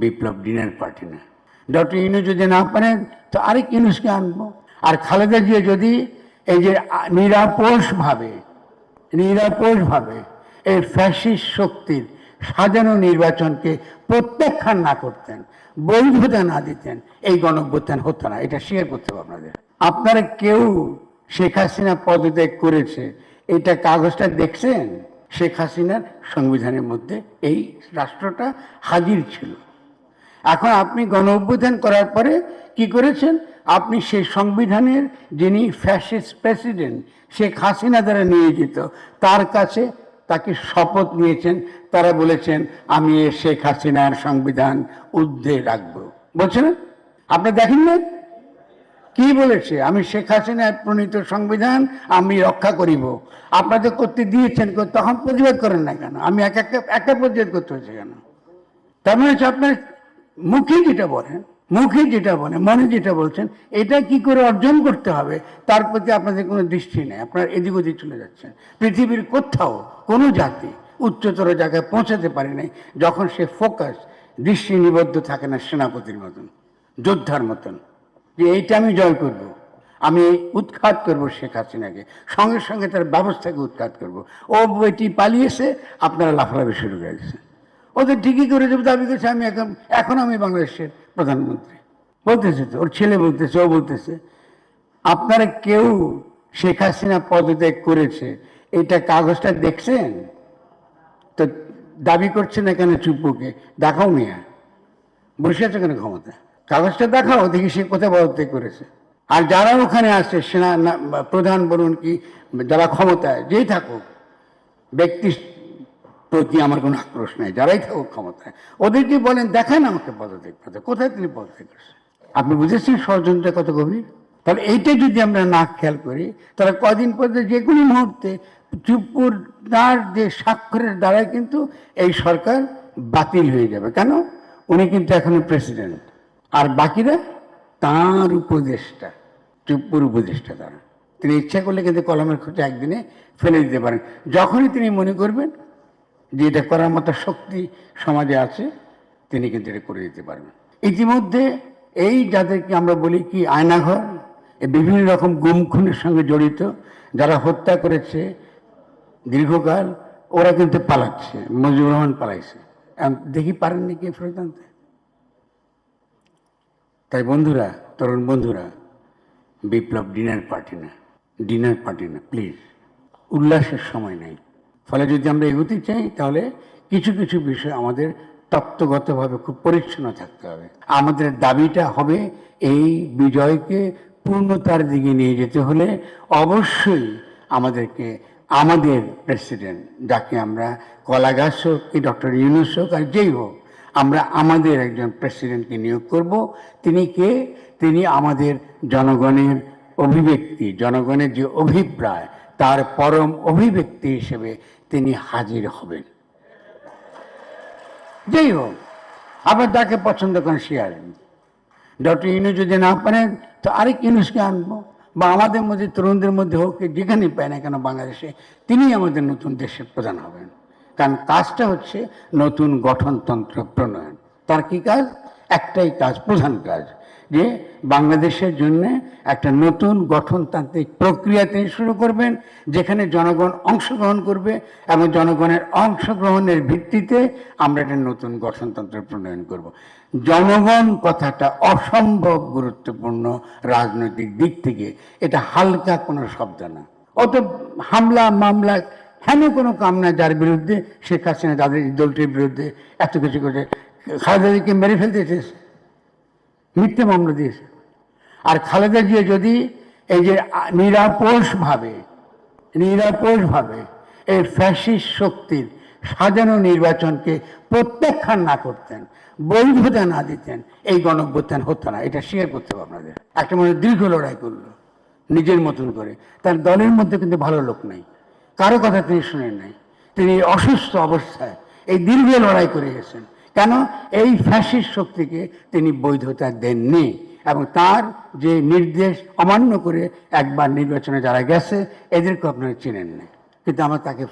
বিপ্লব dinner party না। Doctor Inu যদি না পারেন, তো আরেক ইনুসকে আনব। আর খালেদা জিয়া যদি এই যে নিরাপোষভাবে নিরাপোষভাবে এই ফ্যাসিস্ট শক্তির সাজানো নির্বাচনকে প্রত্যাখ্যান না করতেন, বৈধতা না দিতেন, এই গণভ্যুত্থান হতো না। এটা শেয়ার করতে হবে আপনাদের। আপনারা কেউ শেখ হাসিনা পদত্যাগ করেছে, এটা কাগজটা দেখছেন? শেখ হাসিনার সংবিধানের মধ্যে এই রাষ্ট্রটা হাজির ছিল। এখন আপনি গণ অভ্যুত্থান করার পরে কি করেছেন? আপনি সেই সংবিধানের যিনি ফ্যাসিস্ট প্রেসিডেন্ট শেখ হাসিনা দ্বারা নিয়োজিত, তার কাছে তাকে শপথ নিয়েছেন। তারা বলেছেন, আমি এ শেখ হাসিনার সংবিধান ঊর্ধ্বে রাখব। বলছেন না? আপনি দেখেন না? কি বলেছে? আমি শেখ হাসিনার প্রণীত সংবিধান, আমি রক্ষা করিব। আপনাদের করতে দিয়েছেন, তখন প্রতিবাদ করেন না কেন? আমি এক একটা একটা প্রতিবাদ করতে হয়েছে কেন? তার মানে হচ্ছে আপনার মুখে যেটা বলেন, মুখে যেটা বলেন, মনে যেটা বলছেন, এটা কি করে অর্জন করতে হবে, তার প্রতি আপনাদের কোনো দৃষ্টি নেই, আপনার এদিক ওদিক চলে যাচ্ছেন পৃথিবীর কোথাও কোনো জাতি উচ্চতর জায়গায় পৌঁছাতে পারে নাই, যখন সে ফোকাস দৃষ্টি নিবদ্ধ থাকে না সেনাপতির মতন, যোদ্ধার মতন, যে এইটা আমি জয় করব। আমি উৎখাত করব শেখ হাসিনাকে, সঙ্গে সঙ্গে তার ব্যবস্থাকে উৎখাত করব। ও বইটি পালিয়েছে, আপনারা লাফালাফি শুরু করে দিয়েছেন ওদের ঠিকই করে দেবে, দাবি করছে আমি এখন এখন আমি বাংলাদেশের প্রধানমন্ত্রী। বলতেছে তো, ওর ছেলে বলতেছে, ও বলতেছে, আপনারা কেউ শেখ হাসিনা পদত্যাগ করেছে, এটা কাগজটা দেখছেন? তো দাবি করছেন এখানে চুপুকে দেখাও মিয়া। বসে আছে কেন ক্ষমতা কাগজটা দেখাও, দেখি সে কোথায় পদত্যাগ করেছে। আর যারা ওখানে আছে, সেনা প্রধান বলুন কি, যারা ক্ষমতায়, যেই থাকুক, ব্যক্তি প্রতি আমার কোনো আক্রোশ নাই, যারাই থাকুক ক্ষমতায়। ওদেরকে বলেন, দেখান আমাকে পদত্যাগ করতে। কোথায় তিনি পদত্যাগ করছেন? আপনি বুঝেছেন ষড়যন্ত্র কত গভীর? তাহলে এইটা যদি আমরা না খেয়াল করি, তাহলে কদিন পরে যে কোনো মুহূর্তে চুপুর তার যে স্বাক্ষরের দ্বারাই কিন্তু এই সরকার বাতিল হয়ে যাবে। কেন? উনি কিন্তু এখনও প্রেসিডেন্ট। আর বাকিরা? তার উপদেষ্টা চুপুর উপদেষ্টা তারা। তিনি ইচ্ছা করলে কিন্তু কলমের খুঁজে একদিনে ফেলে দিতে পারেন। যখনই তিনি মনে করবেন যে এটা করার মতো শক্তি সমাজে আছে, তিনি কিন্তু এটা করে দিতে পারবেন। ইতিমধ্যে এই যাদেরকে আমরা বলি কি আয়নাঘর বিভিন্ন রকম গুম খুনের সঙ্গে জড়িত, যারা হত্যা করেছে দীর্ঘকাল, ওরা কিন্তু পালাচ্ছে, মজিবুর রহমান পালাইছে। দেখি পারেননি কে ফেরত আনতে তাই বন্ধুরা, তরুণ বন্ধুরা, বিপ্লব ডিনার পার্টি না, ডিনার পার্টি না, প্লিজ। উল্লাসের সময় নেই। ফলে যদি আমরা এগোতে চাই, তাহলে কিছু কিছু বিষয় আমাদের তত্ত্বগতভাবে খুব পরিচ্ছন্ন থাকতে হবে। আমাদের দাবিটা হবে এই বিজয়কে পূর্ণতার দিকে নিয়ে যেতে হলে অবশ্যই আমাদেরকে আমাদের প্রেসিডেন্ট, যাকে আমরা কলা গাছ হোক কি ডক্টর ইউনুস হোক আর যেই হোক, আমরা আমাদের একজন প্রেসিডেন্টকে নিয়োগ করব। তিনি কে? তিনি আমাদের জনগণের অভিব্যক্তি, জনগণের যে অভিপ্রায় তার পরম অভিব্যক্তি হিসেবে তিনি হাজির হবেন। যেই হোক, আবার যাকে পছন্দ করেন সে আসবেন ডক্টর ইনু যদি না পারেন, তো আরেক ইনুসকে আনব। বা আমাদের মধ্যে, তরুণদের মধ্যে হোক যেখানেই পায় না কেন বাংলাদেশে, তিনি আমাদের নতুন দেশের প্রধান হবেন। কারণ কাজটা হচ্ছে নতুন গঠনতন্ত্র প্রণয়ন। তার কি কাজ? একটাই কাজ, প্রধান কাজ, যে বাংলাদেশের জন্য একটা নতুন গঠনতান্ত্রিক প্রক্রিয়া তিনি শুরু করবেন, যেখানে জনগণ অংশগ্রহণ করবে এবং জনগণের অংশগ্রহণের ভিত্তিতে আমরা একটা নতুন গঠনতন্ত্র প্রণয়ন করব। জনগণ কথাটা অসম্ভব গুরুত্বপূর্ণ রাজনৈতিক দিক থেকে, এটা হালকা কোনো শব্দ না। অত হামলা, মামলা, হেন কোনো কাম না যার বিরুদ্ধে শেখ হাসিনা তাদের দলটির বিরুদ্ধে এত কিছু করে খালেদাকে মেরে ফেলতে চেয়েছে। মিথ্যে মামলা দিয়েছে। আর খালেদা জিয়া যদি এই যে নিরাপোষভাবে নিরাপোষভাবে এই ফ্যাসিস্ট শক্তির সাজানো নির্বাচনকে প্রত্যাখ্যান না করতেন, বৈধতা না দিতেন, এই গণভ্যুত্থান হতো না। এটা শেয়ার করতে হবে আপনাদের। একটা মানুষ দীর্ঘ লড়াই করল, নিজের মতন করে। তার দলের মধ্যে কিন্তু ভালো লোক নাই। কারও কথা তিনি শুনেন নাই। তিনি অসুস্থ অবস্থায় এই দীর্ঘ লড়াই করে গেছেন। কেন? এই ফ্যাসিস শক্তিকে তিনি বৈধতা দেননি এবং তার যে নির্দেশ অমান্য করে একবার নির্বাচনে যারা গেছে, এদেরকে আপনারা চিনেন না কিন্তু আমার তাকে